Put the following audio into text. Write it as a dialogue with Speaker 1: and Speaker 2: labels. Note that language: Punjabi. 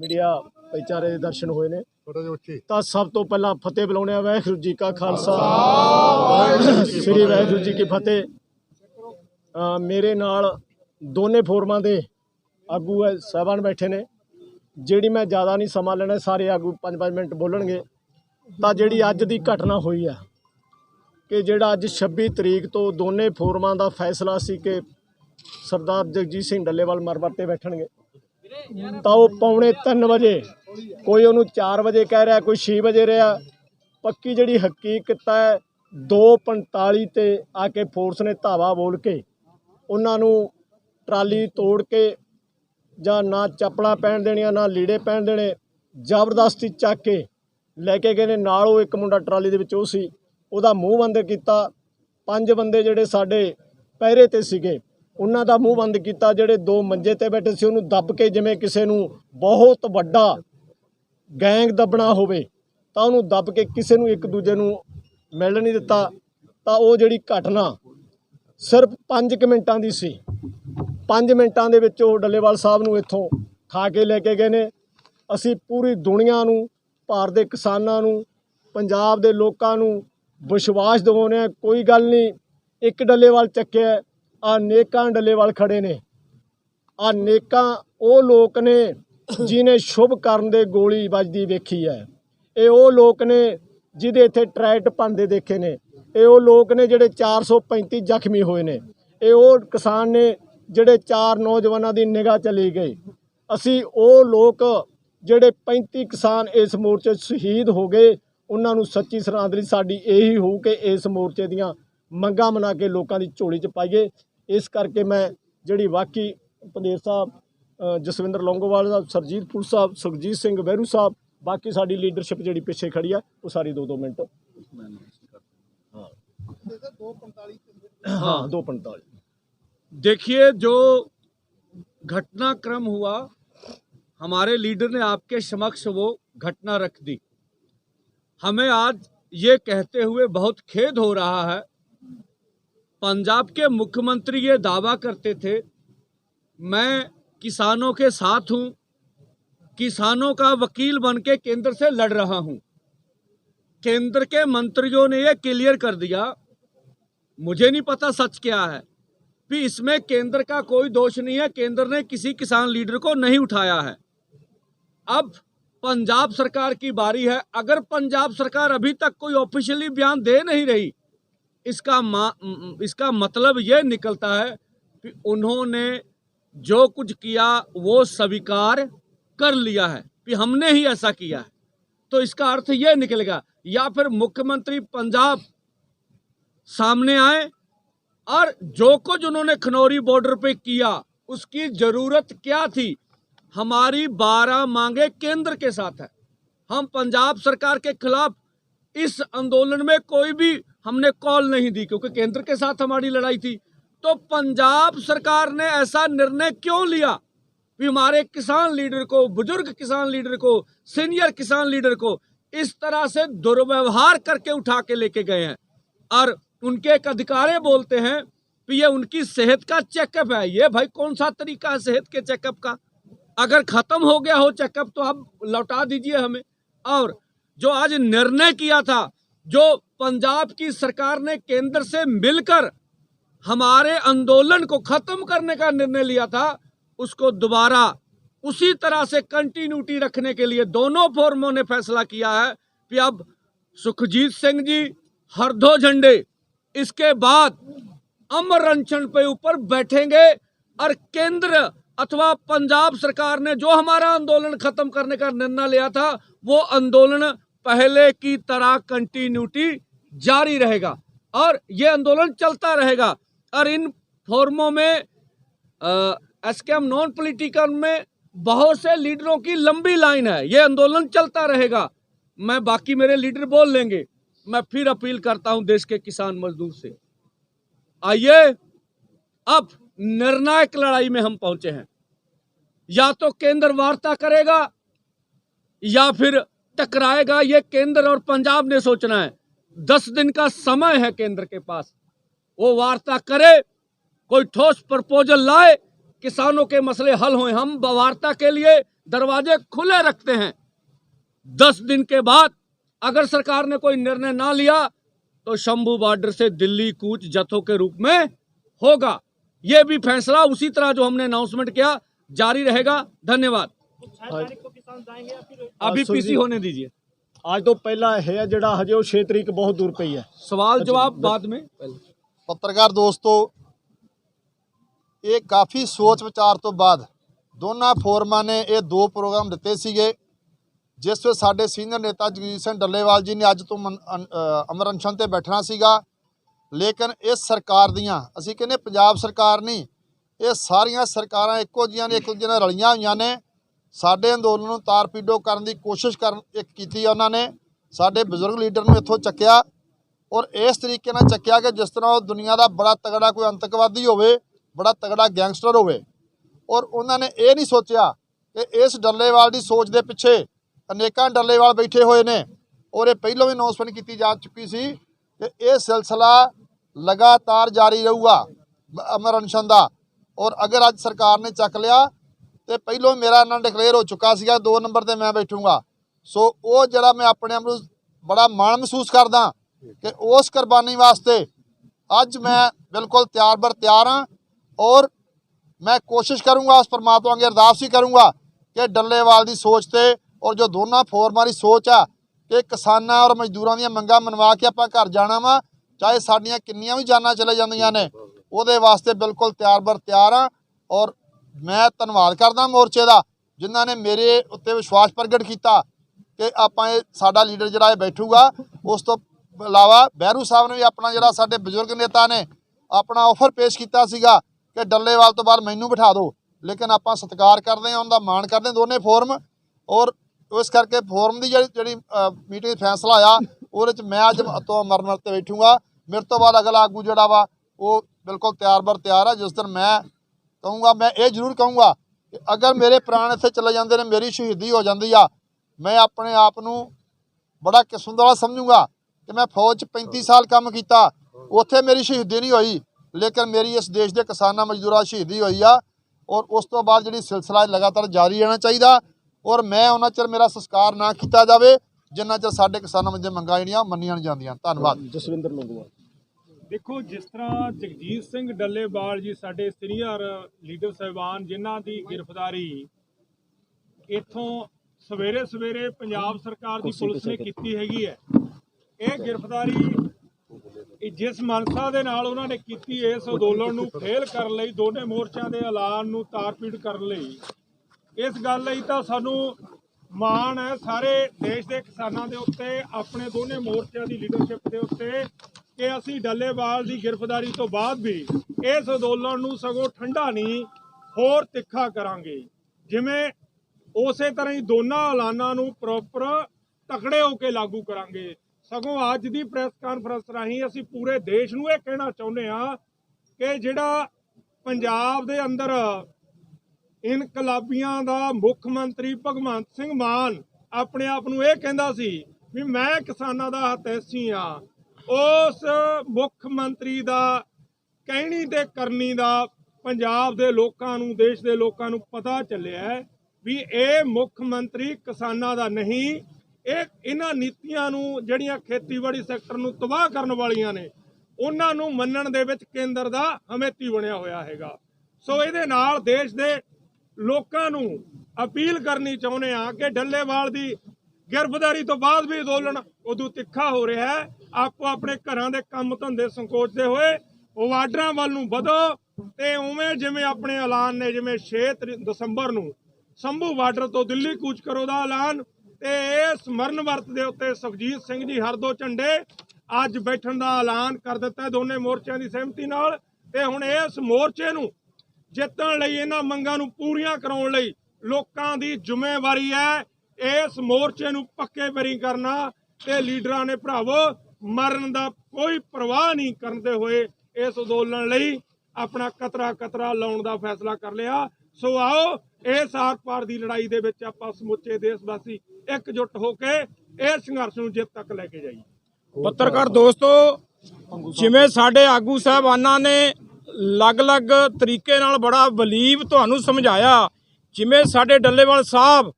Speaker 1: ਮੀਡੀਆ ਭਾਈਚਾਰੇ ਦੇ ਦਰਸ਼ਨ ਹੋਏ ਨੇ।
Speaker 2: ਥੋੜਾ ਜਿਹਾ ਉੱਚੀ।
Speaker 1: ਤਾਂ ਸਭ ਤੋਂ ਪਹਿਲਾਂ ਫਤਿਹ ਬੁਲਾਉਣੇ ਆ ਵਾਹਿਗੁਰੂ ਜੀ ਕਾ ਖਾਲਸਾ। ਸ੍ਰੀ ਵਾਹਿਗੁਰੂ ਜੀ ਕੀ ਫਤਿਹ। ਮੇਰੇ ਨਾਲ ਦੋਨੇ ਫੋਰਮਾਂ ਦੇ ਆਗੂ ਹੈ ਸਾਹਿਬਾਨ ਬੈਠੇ ਨੇ। ਜਿਹੜੀ ਮੈਂ ਜ਼ਿਆਦਾ ਨਹੀਂ ਸਮਾਂ ਲੈਣਾ ਸਾਰੇ ਆਗੂ 5-5 ਮਿੰਟ ਬੋਲਣਗੇ। ਤਾਂ ਜਿਹੜੀ ਅੱਜ ਦੀ ਘਟਨਾ ਹੋਈ ਆ ਕਿ ਜਿਹੜਾ ਅੱਜ 26 ਤਰੀਕ ਤੋਂ ਦੋਨੇ ਫੋਰਮਾਂ ਦਾ ਫੈਸਲਾ ਸੀ ਕਿ ਸਰਦਾਰ ਜਗਜੀਤ ਸਿੰਘ ਡੱਲੇਵਾਲ ਮਰਬਰ ਤੇ ਬੈਠਣਗੇ। ਤਾਂ ਉਹ ਪੌਣੇ 3 ਵਜੇ, ਕੋਈ ਉਹਨੂੰ 4 ਵਜੇ ਕਹਿ ਰਿਹਾ, ਕੋਈ 6 ਵਜੇ ਰਿਹਾ। ਪੱਕੀ ਜਿਹੜੀ ਹਕੀਕਤ ਹੈ 2:45 ਤੇ ਆ ਕੇ ਫੋਰਸ ਨੇ ਧਾਵਾ ਬੋਲ ਕੇ ਉਹਨਾਂ ਨੂੰ ਟਰਾਲੀ ਤੋੜ ਕੇ ਜਾਂ ਨਾ ਚੱਪਲਾਂ ਪਹਿਨ ਦੇਣੀਆਂ, ਨਾ ਲੀੜੇ ਪਹਿਨ ਦੇਣੇ, ਜ਼ਬਰਦਸਤੀ ਚੱਕ ਕੇ ਲੈ ਕੇ ਗਏ ਨੇ। ਨਾਲ ਉਹ ਇੱਕ ਮੁੰਡਾ ਟਰਾਲੀ ਦੇ ਵਿੱਚ, ਉਹ ਸੀ। ਉਹਦਾ ਮੂੰਹ ਬੰਦ ਕੀਤਾ। ਪੰਜ ਬੰਦੇ ਜਿਹੜੇ ਸਾਡੇ ਪਹਿਰੇ ਤੇ ਸੀਗੇ। ਉਹਨਾਂ ਦਾ ਮੂੰਹ ਬੰਦ ਕੀਤਾ, ਜਿਹੜੇ ਦੋ ਮੰਜੇ ਤੇ ਬੈਠੇ ਸੀ, ਉਹਨੂੰ ਦੱਬ ਕੇ ਜਿਵੇਂ ਕਿਸੇ ਨੂੰ ਬਹੁਤ ਵੱਡਾ ਗੈਂਗ ਦੱਬਣਾ ਹੋਵੇ, ਤਾਂ ਉਹਨੂੰ ਦੱਬ ਕੇ ਕਿਸੇ ਨੂੰ ਇੱਕ ਦੂਜੇ ਨੂੰ ਮਿਲ ਨਹੀਂ ਦਿੱਤਾ, ਤਾਂ ਉਹ ਜਿਹੜੀ ਘਟਨਾ ਸਿਰਫ 5 ਮਿੰਟਾਂ ਦੀ ਸੀ। 5 ਮਿੰਟਾਂ ਦੇ ਵਿੱਚ ਉਹ ਡੱਲੇਵਾਲ ਸਾਹਿਬ ਨੂੰ ਇੱਥੋਂ ਖਾ ਕੇ ਲੈ ਕੇ ਗਏ ਨੇ। ਅਸੀਂ ਪੂਰੀ ਦੁਨੀਆ ਨੂੰ, ਭਾਰਤ ਦੇ ਕਿਸਾਨਾਂ ਨੂੰ, ਪੰਜਾਬ ਦੇ ਲੋਕਾਂ ਨੂੰ ਵਿਸ਼ਵਾਸ ਦਿਵਾਉਂਦੇ ਹਾਂ, ਕੋਈ ਗੱਲ ਨਹੀਂ, ਇੱਕ ਡੱਲੇਵਾਲ ਚੱਕਿਆ ਆ ਨੇਕਾਂ ਡੱਲੇਵਾਲ ਖੜੇ ਨੇ। ਆ ਨੇਕਾਂ ਉਹ ਲੋਕ ਨੇ ਜਿਨੇ ਸ਼ੁਭ ਕਰਨ ਦੇ ਗੋਲੀ ਵੱਜਦੀ ਵੇਖੀ ਹੈ। ਇਹ ਉਹ ਲੋਕ ਨੇ ਜਿਹਦੇ ਇੱਥੇ ਟਰੈਕਟ ਪੰਦੇ ਦੇਖੇ ਨੇ। ਇਹ ਉਹ ਲੋਕ ਨੇ ਜਿਹੜੇ 435 ਜ਼ਖਮੀ ਹੋਏ ਨੇ। ਇਹ ਉਹ ਕਿਸਾਨ ਨੇ ਜਿਹੜੇ ਚਾਰ ਨੌਜਵਾਨਾਂ ਦੀ ਨਿਗਾਹ ਚਲੀ ਗਈ ਅਸੀਂ ਉਹ ਲੋਕ ਜਿਹੜੇ 35 ਕਿਸਾਨ ਇਸ ਮੋਰਚੇ 'ਚ ਸ਼ਹੀਦ ਹੋ ਗਏ, ਉਹਨਾਂ ਨੂੰ ਸੱਚੀ ਸ਼ਰਧਾਂਜਲੀ ਸਾਡੀ ਇਹੀ ਹੋਊ ਕਿ ਇਸ ਮੋਰਚੇ ਦੀਆਂ ਮੰਗਾਂ ਮਨਾ ਕੇ ਲੋਕਾਂ ਦੀ ਝੋਲੀ 'ਚ ਪਾਈਏ। ਇਸ ਕਰਕੇ ਮੈਂ ਜਿਹੜੀ ਵਾਕੀ ਪੰਦੇਰ ਸਾਹਿਬ ਅ, ਜਸਵਿੰਦਰ ਲੌਂਗੋਵਾਲ ਸਾਹਿਬ ਸਰਜੀਤ ਫੁੱਲ ਸਾਹਿਬ ਸੁਖਜੀਤ ਸਿੰਘ ਵਹਿਰੂ ਸਾਹਿਬ ਬਾਕੀ ਸਾਡੀ ਲੀਡਰਸ਼ਿਪ ਜਿਹੜੀ ਪਿੱਛੇ ਖੜੀ ਆ ਉਹ ਸਾਰੀ ਦੋ ਦੋ ਮਿੰਟ ਹਾਂ 245
Speaker 3: देखिए जो घटनाक्रम हुआ हमारे लीडर ने आपके समक्ष वो घटना रख दी हमें आज ये कहते हुए बहुत खेद हो रहा है पंजाब के मुख्यमंत्री ये दावा करते थे, मैं किसानों के साथ हूँ, किसानों का वकील बन के केंद्र से लड़ रहा हूँ। केंद्र के मंत्रियों ने ये क्लियर कर दिया। मुझे नहीं पता सच क्या है। भी इसमें केंद्र का कोई दोष नहीं है, केंद्र ने किसी किसान लीडर को नहीं उठाया है। अब पंजाब सरकार की बारी है। अगर पंजाब सरकार अभी तक कोई ऑफिशियली बयान दे नहीं रही इसका मा, इसका मतलब ये निकलता है कि उन्होंने जो कुछ किया वो स्वीकार कर लिया है कि हमने ही ऐसा किया है। तो इसका अर्थ यह निकलेगा या फिर मुख्यमंत्री पंजाब सामने आए और जो कुछ उन्होंने खनौरी बॉर्डर पे किया उसकी ज़रूरत क्या थी? हमारी बारह मांगे केंद्र के साथ है। हम पंजाब सरकार के खिलाफ इस आंदोलन में कोई भी हमने कॉल नहीं दी क्योंकि केंद्र के साथ हमारी लड़ाई थी। तो पंजाब सरकार ने ऐसा निर्णय क्यों लिया? कि हमारे किसान लीडर को, बुज़ुर्ग किसान लीडर को, सीनियर किसान लीडर को इस तरह से दुर्व्यवहार करके उठा के लेके गए हैं। और उनके एक अधिकारी बोलते हैं कि ये उनकी सेहत का चेकअप है। ये भाई कौन सा तरीका है सेहत के चेकअप का? अगर खत्म हो गया हो चेकअप तो आप लौटा दीजिए हमें। और जो आज निर्णय किया था जो पंजाब की सरकार ने केंद्र से मिलकर हमारे आंदोलन को खत्म करने का निर्णय लिया था, उसको दोबारा उसी तरह से कंटिन्यूटी रखने के लिए दोनों फोरमों ने फैसला किया है कि अब सुखजीत सिंह जी, हरदो झंडे, इसके बाद अमर अनशन पे ऊपर बैठेंगे और केंद्र अथवा पंजाब सरकार ने जो हमारा आंदोलन खत्म करने का निर्णय लिया था, वो आंदोलन पहले की तरह कंटिन्यूटी जारी रहेगा और ये आंदोलन चलता रहेगा। और इन फोरमों में एस के एम नॉन पॉलिटिकल में बहुत से लीडरों की लंबी लाइन है। ये आंदोलन चलता रहेगा। मैं बाकी मेरे लीडर बोल लेंगे। मैं फिर अपील करता हूँ देश के किसान मजदूर से। आइए, अब निर्णायक लड़ाई में हम पहुँचे हैं। या तो केंद्र वार्ता करेगा, या फिर टकराएगा, ये केंद्र और पंजाब ने सोचना है। दस दिन का समय है केंद्र के पास। वो वार्ता करे, कोई ठोस प्रपोजल लाए, किसानों के मसले हल हों हम वार्ता के लिए दरवाजे खुले रखते हैं। दस दिन के बाद अगर सरकार ने कोई निर्णय ना लिया तो शंभू बॉर्डर से दिल्ली कूच जत्थों के रूप में होगा। ये भी फैसला उसी तरह जो हमने अनाउंसमेंट किया, जारी रहेगा। धन्यवाद। अभी
Speaker 1: सुन
Speaker 3: पीसी
Speaker 1: जी।
Speaker 3: होने दीजिए
Speaker 1: ਅੱਜ ਤੋਂ ਪਹਿਲਾਂ ਇਹ ਹੈ ਜਿਹੜਾ ਹਜੇ ਉਹ 6 ਤਰੀਕ ਬਹੁਤ ਦੂਰ ਪਈ ਹੈ
Speaker 3: सवाल जवाब बाद में
Speaker 2: ਪੱਤਰਕਾਰ ਦੋਸਤੋ ਇਹ ਕਾਫੀ ਸੋਚ ਵਿਚਾਰ ਤੋਂ ਬਾਅਦ ਦੋਨਾਂ ਫੋਰਮਾਂ ਨੇ ਇਹ ਦੋ ਪ੍ਰੋਗਰਾਮ ਦਿੱਤੇ ਸੀਗੇ ਜਿਸ ਵਿੱਚ ਸਾਡੇ ਸੀਨੀਅਰ ਨੇਤਾ ਜਗਜੀਤ ਸਿੰਘ ਡੱਲੇਵਾਲ ਜੀ ਨੇ ਅੱਜ ਤੋਂ ਮਨ- ਅਨ- ਅ, ਅਮਰ ਅਨਸ਼ਨ ਤੇ ਬੈਠਣਾ ਸੀਗਾ ਲੇਕਿਨ ਇਸ ਸਰਕਾਰ ਦੀਆਂ ਅਸੀਂ ਕਹਿੰਦੇ ਪੰਜਾਬ ਸਰਕਾਰ ਨਹੀਂ ਇਹ ਸਾਰੀਆਂ ਸਰਕਾਰਾਂ ਇੱਕੋ ਜਿਹੀਆਂ ਨੇ ਇੱਕ ਦੂਜੇ ਨਾਲ ਰਲੀਆਂ ਹੋਈਆਂ ਨੇ ਸਾਡੇ ਅੰਦੋਲਨ ਨੂੰ ਤਾਰ ਪੀਡੋ ਕਰਨ ਦੀ ਕੋਸ਼ਿਸ਼ ਕਰਨ ਇੱਕ ਕੀਤੀ ਆ ਉਹਨਾਂ ਨੇ। ਸਾਡੇ ਬਜ਼ੁਰਗ ਲੀਡਰ ਨੂੰ ਇੱਥੋਂ ਚੱਕਿਆ ਔਰ ਇਸ ਤਰੀਕੇ ਨਾਲ ਚੱਕਿਆ ਕਿ ਜਿਸ ਤਰ੍ਹਾਂ ਉਹ ਦੁਨੀਆ ਦਾ ਬੜਾ ਤਗੜਾ ਕੋਈ ਅੰਤਕਵਾਦੀ ਹੋਵੇ, ਬੜਾ ਤਗੜਾ ਗੈਂਗਸਟਰ ਹੋਵੇ। ਔਰ ਉਹਨਾਂ ਨੇ ਇਹ ਨਹੀਂ ਸੋਚਿਆ ਕਿ ਇਸ ਡੱਲੇਵਾਲ ਦੀ ਸੋਚ ਦੇ ਪਿੱਛੇ ਅਨੇਕਾਂ ਡੱਲੇਵਾਲ ਬੈਠੇ ਹੋਏ ਨੇ ਔਰ ਇਹ ਪਹਿਲਾਂ ਵੀ ਅਨਾਉਂਸਮੈਂਟ ਕੀਤੀ ਜਾ ਚੁੱਕੀ ਸੀ ਕਿ ਇਹ ਸਿਲਸਿਲਾ ਲਗਾਤਾਰ ਜਾਰੀ ਰਹੂਗਾ ਅਮਰ ਅਨਸ਼ਨ ਦਾ। ਔਰ ਅਗਰ ਅੱਜ ਸਰਕਾਰ ਨੇ ਚੱਕ ਲਿਆ ਤੇ ਪਹਿਲੋਂ ਮੇਰਾ ਨਾਂ ਡਿਕਲੇਅਰ ਹੋ ਚੁੱਕਾ ਸੀਗਾ 2 ਨੰਬਰ ਤੇ ਮੈਂ ਬੈਠੂੰਗਾ। ਸੋ ਉਹ ਜਿਹੜਾ ਮੈਂ ਆਪਣੇ ਆਪ ਨੂੰ ਬੜਾ ਮਾਣ ਮਹਿਸੂਸ ਕਰਦਾ ਕਿ ਉਸ ਕੁਰਬਾਨੀ ਵਾਸਤੇ ਅੱਜ ਮੈਂ ਬਿਲਕੁਲ ਤਿਆਰ ਬਰ ਤਿਆਰ ਹਾਂ ਔਰ ਮੈਂ ਕੋਸ਼ਿਸ਼ ਕਰੂੰਗਾ, ਉਸ ਪਰਮਾਤਮਾ ਅੱਗੇ ਅਰਦਾਸ ਵੀ ਕਰੂੰਗਾ ਕਿ ਡੱਲੇਵਾਲ ਦੀ ਸੋਚ ਤੇ ਔਰ ਜੋ ਦੋਨਾਂ ਫੋਰਮਾਂ ਦੀ ਸੋਚ ਆ ਕਿ ਕਿਸਾਨਾਂ ਔਰ ਮਜ਼ਦੂਰਾਂ ਦੀਆਂ ਮੰਗਾਂ ਮਨਵਾ ਕੇ ਆਪਾਂ ਘਰ ਜਾਣਾ ਵਾ, ਚਾਹੇ ਸਾਡੀਆਂ ਕਿੰਨੀਆਂ ਵੀ ਜਾਨਾਂ ਚਲੇ ਜਾਂਦੀਆਂ ਨੇ, ਉਹਦੇ ਵਾਸਤੇ ਬਿਲਕੁਲ ਤਿਆਰ ਬਰ ਤਿਆਰ ਹਾਂ ਔਰ ਮੈਂ ਧੰਨਵਾਦ ਕਰਦਾ ਮੋਰਚੇ ਦਾ, ਜਿਨ੍ਹਾਂ ਨੇ ਮੇਰੇ ਉੱਤੇ ਵਿਸ਼ਵਾਸ ਪ੍ਰਗਟ ਕੀਤਾ ਕਿ ਆਪਾਂ ਇਹ ਸਾਡਾ ਲੀਡਰ ਜਿਹੜਾ ਇਹ ਬੈਠੂਗਾ, ਉਸ ਤੋਂ ਇਲਾਵਾ ਬਹਿਰੂ ਸਾਹਿਬ ਨੇ ਵੀ ਆਪਣਾ ਜਿਹੜਾ ਸਾਡੇ ਬਜ਼ੁਰਗ ਨੇਤਾ ਨੇ, ਆਪਣਾ ਆਫਰ ਪੇਸ਼ ਕੀਤਾ ਸੀਗਾ ਕਿ ਡੱਲੇਵਾਲ ਤੋਂ ਬਾਅਦ ਮੈਨੂੰ ਬਿਠਾ ਦਿਓ। ਲੇਕਿਨ ਆਪਾਂ ਸਤਿਕਾਰ ਕਰਦੇ ਹਾਂ ਉਹਨਾਂ ਦਾ ਮਾਣ ਕਰਦੇ ਹਾਂ, ਦੋਨੇ ਫੋਰਮ। ਔਰ ਇਸ ਕਰਕੇ ਫੋਰਮ ਦੀ ਜਿਹੜੀ ਜਿਹੜੀ ਮੀਟਿੰਗ ਫੈਸਲਾ ਆਇਆ, ਉਹਦੇ ਚ ਮੈਂ ਅੱਜ ਤੋਂ ਮਰਨ ਮਰ ਤੇ ਬੈਠੂਗਾ। ਮੇਰੇ ਤੋਂ ਬਾਅਦ ਅਗਲਾ ਆਗੂ ਜਿਹੜਾ ਵਾ, ਉਹ ਬਿਲਕੁਲ ਤਿਆਰ ਬਰ ਤਿਆਰ ਆ। ਜਿਸ ਦਿਨ ਮੈਂ ਕਹੂੰਗਾ ਮੈਂ ਇਹ ਜ਼ਰੂਰ ਕਹੂੰਗਾ ਕਿ ਅਗਰ ਮੇਰੇ ਪ੍ਰਾਣ ਇੱਥੇ ਚਲੇ ਜਾਂਦੇ ਨੇ ਮੇਰੀ ਸ਼ਹੀਦੀ ਹੋ ਜਾਂਦੀ ਆ ਮੈਂ ਆਪਣੇ ਆਪ ਨੂੰ ਬੜਾ ਕਿਸਮਤ ਵਾਲਾ ਸਮਝੂੰਗਾ ਕਿ ਮੈਂ ਫੌਜ 'ਚ 35 ਸਾਲ ਕੰਮ ਕੀਤਾ ਉੱਥੇ ਮੇਰੀ ਸ਼ਹੀਦੀ ਨਹੀਂ ਹੋਈ ਲੇਕਿਨ ਮੇਰੀ ਇਸ ਦੇਸ਼ ਦੇ ਕਿਸਾਨਾਂ ਮਜ਼ਦੂਰਾਂ ਸ਼ਹੀਦੀ ਹੋਈ ਆ ਔਰ ਉਸ ਤੋਂ ਬਾਅਦ ਜਿਹੜੀ ਸਿਲਸਿਲਾ ਲਗਾਤਾਰ ਜਾਰੀ ਰਹਿਣਾ ਚਾਹੀਦਾ ਔਰ ਮੈਂ ਉਹਨਾਂ ਚਿਰ ਮੇਰਾ ਸੰਸਕਾਰ ਨਾ ਕੀਤਾ ਜਾਵੇ ਜਿੰਨਾ ਚਿਰ ਸਾਡੇ ਕਿਸਾਨਾਂ ਦੀਆਂ ਮੰਗਾਂ ਜਿਹੜੀਆਂ ਮੰਨੀਆਂ ਨਹੀਂ ਜਾਂਦੀਆਂ ਧੰਨਵਾਦ
Speaker 1: ਜਸਵਿੰਦਰ ਲੰਗੂਆ
Speaker 4: ਦੇਖੋ ਜਿਸ ਤਰ੍ਹਾਂ ਜਗਜੀਤ ਸਿੰਘ ਡੱਲੇਵਾਲ ਜੀ ਸਾਡੇ ਸੀਨੀਅਰ ਲੀਡਰ ਸਾਹਿਬਾਨ ਜਿਨ੍ਹਾਂ ਦੀ ਗ੍ਰਿਫਤਾਰੀ ਇਥੋਂ ਸਵੇਰੇ ਸਵੇਰੇ ਪੰਜਾਬ ਸਰਕਾਰ ਦੀ ਪੁਲਿਸ ਨੇ ਕੀਤੀ ਹੈਗੀ ਹੈ। ਇਹ ਗ੍ਰਿਫਤਾਰੀ ਜਿਸ ਮਨਸਾ ਦੇ ਨਾਲ ਉਹਨਾਂ ਨੇ ਕੀਤੀ ਇਸ ਅੰਦੋਲਨ ਨੂੰ ਫੇਲ ਕਰਨ ਲਈ ਦੋਨੇ ਮੋਰਚਿਆਂ ਦੇ ਐਲਾਨ ਨੂੰ ਤਾਰਪੀੜ ਕਰਨ ਲਈ। ਇਸ ਗੱਲ ਲਈ ਤਾਂ ਸਾਨੂੰ ਮਾਣ ਹੈ ਸਾਰੇ ਦੇਸ਼ ਦੇ ਕਿਸਾਨਾਂ ਦੇ ਉੱਤੇ ਆਪਣੇ ਦੋਨੇ ਮੋਰਚਿਆਂ ਦੀ ਲੀਡਰਸ਼ਿਪ ਦੇ ਉੱਤੇ ਕਿ ਅਸੀਂ ਡੱਲੇਵਾਲ ਦੀ ਗ੍ਰਿਫਤਾਰੀ ਤੋਂ ਬਾਅਦ ਵੀ ਇਸ ਅੰਦੋਲਨ ਨੂੰ ਸਗੋਂ ਠੰਡਾ ਨਹੀਂ, ਹੋਰ ਤਿੱਖਾ ਕਰਾਂਗੇ। ਜਿਵੇਂ ਉਸੇ ਤਰ੍ਹਾਂ ਹੀ ਦੋਨਾਂ ਐਲਾਨਾਂ ਨੂੰ ਪ੍ਰੋਪਰ ਤਕੜੇ ਹੋ ਕੇ ਲਾਗੂ ਕਰਾਂਗੇ। ਸਗੋਂ ਅੱਜ ਦੀ ਪ੍ਰੈਸ ਕਾਨਫਰੰਸ ਰਾਹੀਂ ਅਸੀਂ ਪੂਰੇ ਦੇਸ਼ ਨੂੰ ਇਹ ਕਹਿਣਾ ਚਾਹੁੰਦੇ ਹਾਂ ਕਿ ਜਿਹੜਾ ਪੰਜਾਬ ਦੇ ਅੰਦਰ ਇਨਕਲਾਬੀਆਂ ਦਾ ਮੁੱਖ ਮੰਤਰੀ ਭਗਵੰਤ ਸਿੰਘ ਮਾਨ ਆਪਣੇ ਆਪ ਨੂੰ ਇਹ ਕਹਿੰਦਾ ਸੀ ਵੀ ਮੈਂ ਕਿਸਾਨਾਂ ਦਾ ਹਤੈਸੀ ਆ ਉਸ ਮੁੱਖ ਮੰਤਰੀ ਦਾ, ਕਹਿਣੀ ਤੇ ਕਰਨੀ ਦਾ ਪੰਜਾਬ ਦੇ ਲੋਕਾਂ ਨੂੰ, ਦੇਸ਼ ਦੇ ਲੋਕਾਂ ਨੂੰ ਪਤਾ ਚੱਲਿਆ ਵੀ ਇਹ ਮੁੱਖ ਮੰਤਰੀ ਕਿਸਾਨਾਂ ਦਾ ਨਹੀਂ। ਇਹ ਇਹਨਾਂ ਨੀਤੀਆਂ ਨੂੰ, ਜਿਹੜੀਆਂ ਖੇਤੀਬਾੜੀ ਸੈਕਟਰ ਨੂੰ ਤਬਾਹ ਕਰਨ ਵਾਲੀਆਂ ਨੇ, ਉਹਨਾਂ ਨੂੰ ਮੰਨਣ ਦੇ ਵਿੱਚ ਕੇਂਦਰ ਦਾ ਹਮੇਤੀ ਬਣਿਆ ਹੋਇਆ ਹੈਗਾ। ਸੋ ਇਹਦੇ ਨਾਲ ਦੇਸ਼ ਦੇ ਲੋਕਾਂ ਨੂੰ ਅਪੀਲ ਕਰਨੀ ਚਾਹੁੰਦੇ ਆ ਕਿ ਡੱਲੇਵਾਲ ਦੀ ਗ੍ਰਿਫਤਾਰੀ ਤੋਂ ਬਾਅਦ ਵੀ ਅੰਦੋਲਨ ਉਦੋਂ ਤਿੱਖਾ ਹੋ ਰਿਹਾ ਹੈ। ਆਪੋ ਆਪਣੇ ਘਰਾਂ ਦੇ ਕੰਮ ਧੰਦੇ ਸੰਕੋਚਦੇ ਹੋਏ ਵਾਰਡਰਾਂ ਵੱਲ ਨੂੰ ਵਧੋ ਤੇ ਉਵੇਂ ਜਿਵੇਂ ਆਪਣੇ ਐਲਾਨ ਨੇ, ਜਿਵੇਂ 6 ਤਰੀ- ਦਸੰਬਰ ਨੂੰ ਸੰਭੂ ਬਾਰਡਰ ਤੋਂ ਦਿੱਲੀ ਕੂਚ ਕਰੋ ਦਾ ਐਲਾਨ ਤੇ ਇਸ ਮਰਨ ਵਰਤ ਦੇ ਉੱਤੇ ਸੁਖਜੀਤ ਸਿੰਘ ਜੀ ਹਰਦੋ ਝੰਡੇ ਅੱਜ ਬੈਠਣ ਦਾ ਐਲਾਨ ਕਰ ਦਿੱਤਾ ਦੋਨੇ ਮੋਰਚਿਆਂ ਦੀ ਸਹਿਮਤੀ ਨਾਲ ਤੇ ਹੁਣ ਇਸ ਮੋਰਚੇ ਨੂੰ ਜਿੱਤਣ ਲਈ ਇਹਨਾਂ ਮੰਗਾਂ ਨੂੰ ਪੂਰੀਆਂ ਕਰਾਉਣ ਲਈ ਲੋਕਾਂ ਦੀ ਜ਼ਿੰਮੇਵਾਰੀ ਹੈ। ਇਸ ਮੋਰਚੇ ਨੂੰ ਪੱਕੇ ਬਰੀ ਕਰਨਾ ਤੇ ਲੀਡਰਾਂ ਨੇ ਭਰਾਵੋ ਮਰਨ ਦਾ ਕੋਈ ਪਰਵਾਹ ਨਹੀਂ ਕਰਦੇ ਹੋਏ ਇਸ ਅੰਦੋਲਨ ਲਈ ਆਪਣਾ ਕਤਰਾ ਕਤਰਾ ਲਾਉਣ ਦਾ ਫੈਸਲਾ ਕਰ ਲਿਆ। ਸੋ ਆਓ, ਇਸ ਆਰ ਪਾਰ ਦੀ ਲੜਾਈ ਦੇ ਵਿੱਚ ਆਪਾਂ ਸਮੁੱਚੇ ਦੇਸ਼ ਵਾਸੀ ਇਕਜੁੱਟ ਹੋ ਕੇ ਇਸ ਸੰਘਰਸ਼ ਨੂੰ ਜਿੱਤ ਤੱਕ ਲੈ ਕੇ ਜਾਈਏ।
Speaker 5: ਪੱਤਰਕਾਰ ਦੋਸਤੋ, ਜਿਵੇਂ ਸਾਡੇ ਆਗੂ ਸਾਹਿਬਾਨਾਂ ਨੇ ਅਲੱਗ-ਅਲੱਗ ਤਰੀਕੇ ਨਾਲ ਬੜਾ ਬਲੀਵ ਤੁਹਾਨੂੰ ਸਮਝਾਇਆ,
Speaker 4: ਜਿਵੇਂ ਸਾਡੇ ਡੱਲੇਵਾਲ ਸਾਹਿਬ